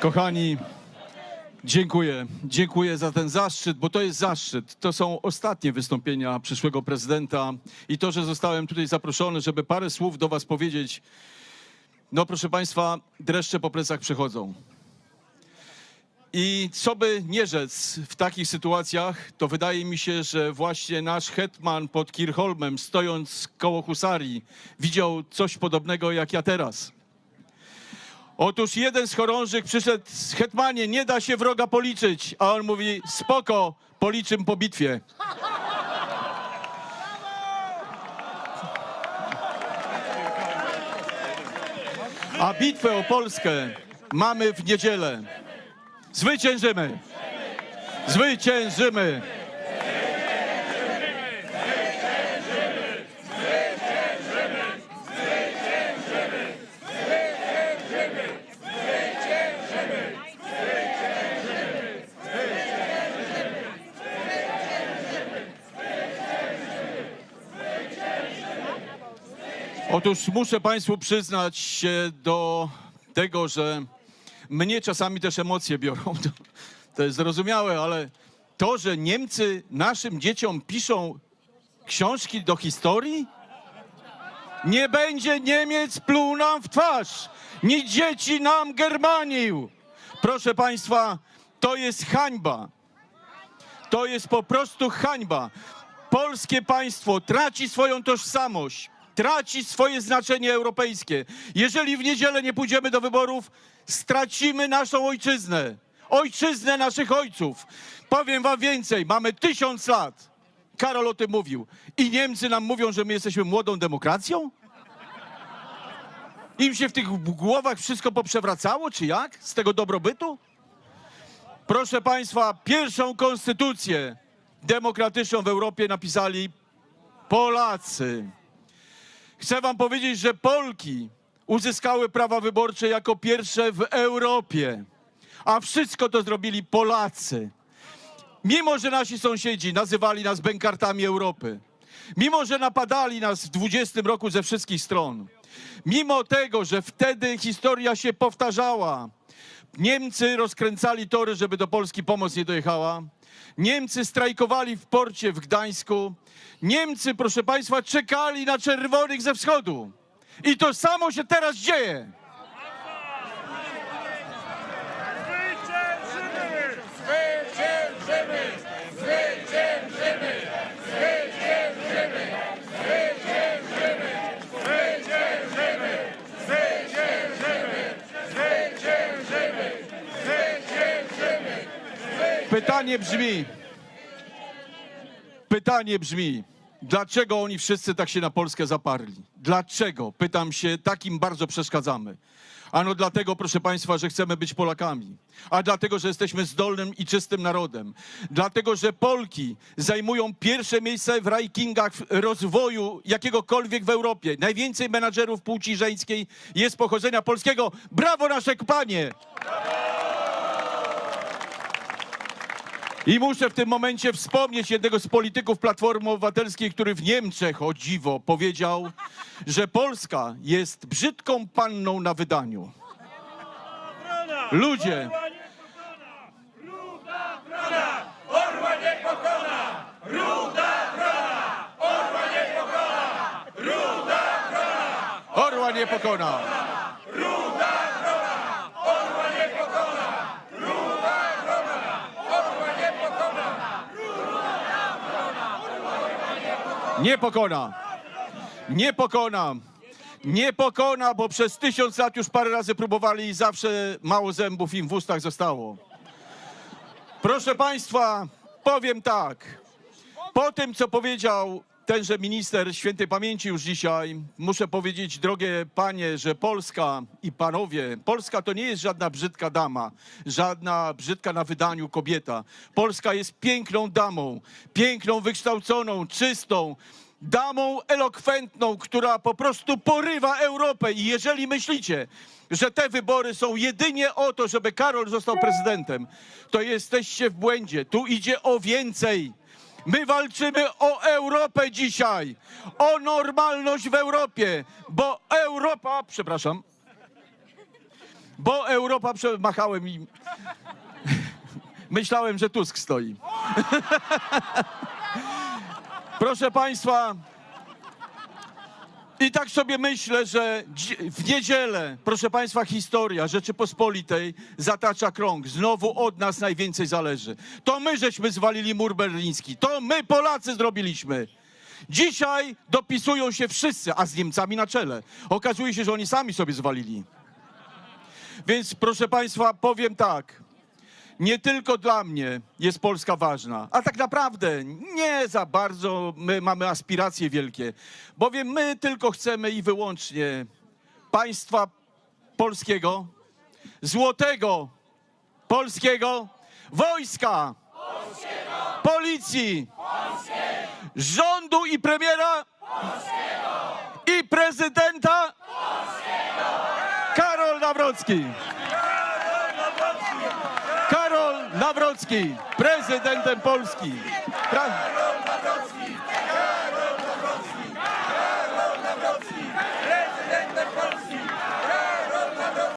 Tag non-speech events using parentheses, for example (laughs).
Kochani, dziękuję. Dziękuję za ten zaszczyt, bo to jest zaszczyt. To są ostatnie wystąpienia przyszłego prezydenta i to, że zostałem tutaj zaproszony, żeby parę słów do Was powiedzieć. No, proszę Państwa, dreszcze po plecach przechodzą. I co by nie rzec w takich sytuacjach, to wydaje mi się, że właśnie nasz hetman pod Kirchholmem, stojąc koło husarii, widział coś podobnego jak ja teraz. Otóż jeden z chorążych przyszedł hetmanie, nie da się wroga policzyć, a on mówi, spoko, policzym po bitwie. A bitwę o Polskę mamy w niedzielę. Zwyciężymy! Zwyciężymy! Otóż muszę Państwu przyznać się do tego, że mnie czasami też emocje biorą. (laughs) To, jest zrozumiałe, ale to, że Niemcy naszym dzieciom piszą książki do historii? Nie będzie Niemiec pluł nam w twarz, ni dzieci nam Germanił. Proszę Państwa, to jest hańba. To jest po prostu hańba. Polskie państwo traci swoją tożsamość, traci swoje znaczenie europejskie. Jeżeli w niedzielę nie pójdziemy do wyborów, stracimy naszą ojczyznę, ojczyznę naszych ojców. Powiem wam więcej, mamy tysiąc lat. Karol o tym mówił. I Niemcy nam mówią, że my jesteśmy młodą demokracją? Im się w tych głowach wszystko poprzewracało, czy jak? Z tego dobrobytu? Proszę Państwa, pierwszą konstytucję demokratyczną w Europie napisali Polacy. Chcę Wam powiedzieć, że Polki uzyskały prawa wyborcze jako pierwsze w Europie, a wszystko to zrobili Polacy. Mimo, że nasi sąsiedzi nazywali nas bękartami Europy, mimo, że napadali nas w 20 roku ze wszystkich stron, mimo tego, że wtedy historia się powtarzała, Niemcy rozkręcali tory, żeby do Polski pomoc nie dojechała. Niemcy strajkowali w porcie w Gdańsku. Niemcy, proszę Państwa, czekali na czerwonych ze wschodu. I to samo się teraz dzieje. Pytanie brzmi, pytanie brzmi, dlaczego oni wszyscy tak się na Polskę zaparli? Dlaczego? Pytam się, takim bardzo przeszkadzamy. Ano dlatego, proszę Państwa, że chcemy być Polakami, a dlatego, że jesteśmy zdolnym i czystym narodem. Dlatego, że Polki zajmują pierwsze miejsce w rankingach rozwoju jakiegokolwiek w Europie. Najwięcej menadżerów płci żeńskiej jest pochodzenia polskiego. Brawo nasze panie! I muszę w tym momencie wspomnieć jednego z polityków Platformy Obywatelskiej, który w Niemczech, o dziwo, powiedział, że Polska jest brzydką panną na wydaniu. Ludzie, nie pokona! Ruda wrona! Orła nie pokona! Ruda wrona! orła nie pokona. Ruda wrona! Orła nie pokona! Ruda wrona! Orła nie pokona! Nie pokona. Nie pokona. Nie pokona, bo przez tysiąc lat już parę razy próbowali i zawsze mało zębów im w ustach zostało. Proszę Państwa, powiem tak. Po tym, co powiedział tenże minister świętej pamięci już dzisiaj, muszę powiedzieć, drogie panie, że Polska i panowie, Polska to nie jest żadna brzydka dama, żadna brzydka na wydaniu kobieta. Polska jest piękną damą, piękną, wykształconą, czystą, damą elokwentną, która po prostu porywa Europę. I jeżeli myślicie, że te wybory są jedynie o to, żeby Karol został prezydentem, to jesteście w błędzie. Tu idzie o więcej. My walczymy o Europę dzisiaj, o normalność w Europie, bo Europa, przepraszam, bo Europa, przemachałem i (laughs) myślałem, że Tusk stoi. (laughs) Proszę Państwa, i tak sobie myślę, że w niedzielę, proszę Państwa, historia Rzeczypospolitej zatacza krąg. Znowu od nas najwięcej zależy. To my żeśmy zwalili mur berliński. To my, Polacy, zrobiliśmy. Dzisiaj dopisują się wszyscy, a z Niemcami na czele. Okazuje się, że oni sami sobie zwalili. Więc proszę Państwa, powiem tak. Nie tylko dla mnie jest Polska ważna, a tak naprawdę nie za bardzo my mamy aspiracje wielkie, bowiem my tylko chcemy i wyłącznie państwa polskiego, złotego polskiego, wojska, policji, rządu i premiera i prezydenta Karol Nawrocki. Nawrocki, prezydentem Polski. Pra-